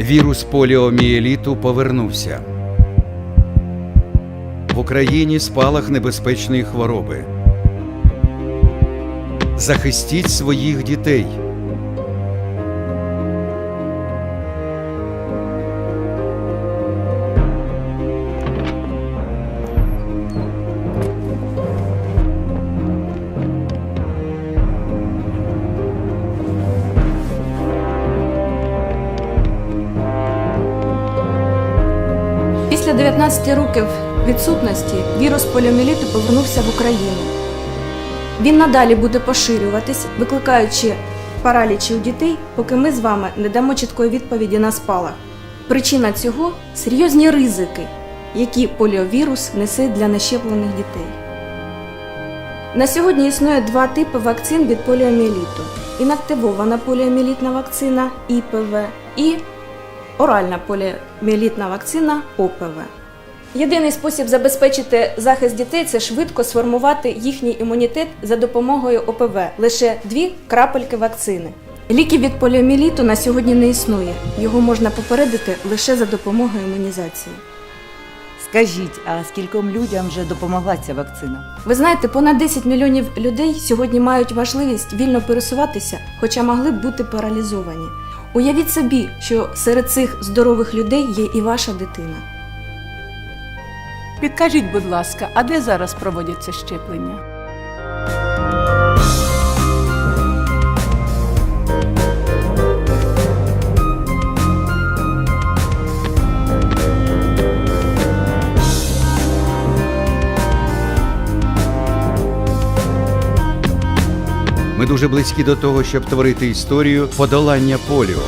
Вірус поліомієліту повернувся. В Україні спалах небезпечної хвороби. Захистіть своїх дітей. Після 19 років відсутності вірус поліоміеліту повернувся в Україну. Він надалі буде поширюватись, викликаючи паралічі у дітей, поки ми з вами не дамо чіткої відповіді на спалах. Причина цього серйозні ризики, які поліовірус несе для нещеплених дітей. На сьогодні існує два типи вакцин від поліоміеліту: інактивована поліоміелітна вакцина ІПВ і оральна поліоміелітна вакцина ОПВ. Єдиний спосіб забезпечити захист дітей це швидко сформувати їхній імунітет за допомогою ОПВ лише дві крапельки вакцини. Ліків від поліоміеліту на сьогодні не існує. Його можна попередити лише за допомогою імунізації. Скажіть, а скільком людям вже допомогла ця вакцина? Ви знаєте, понад 10 мільйонів людей сьогодні мають важливість вільно пересуватися, хоча могли б бути паралізовані. Уявіть собі, що серед цих здорових людей є і ваша дитина. Підкажіть, будь ласка, а де зараз проводяться щеплення? Ми дуже близькі до того, щоб творити історію подолання поліо.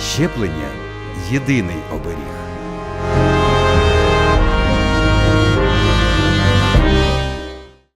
Щеплення єдиний оберіг.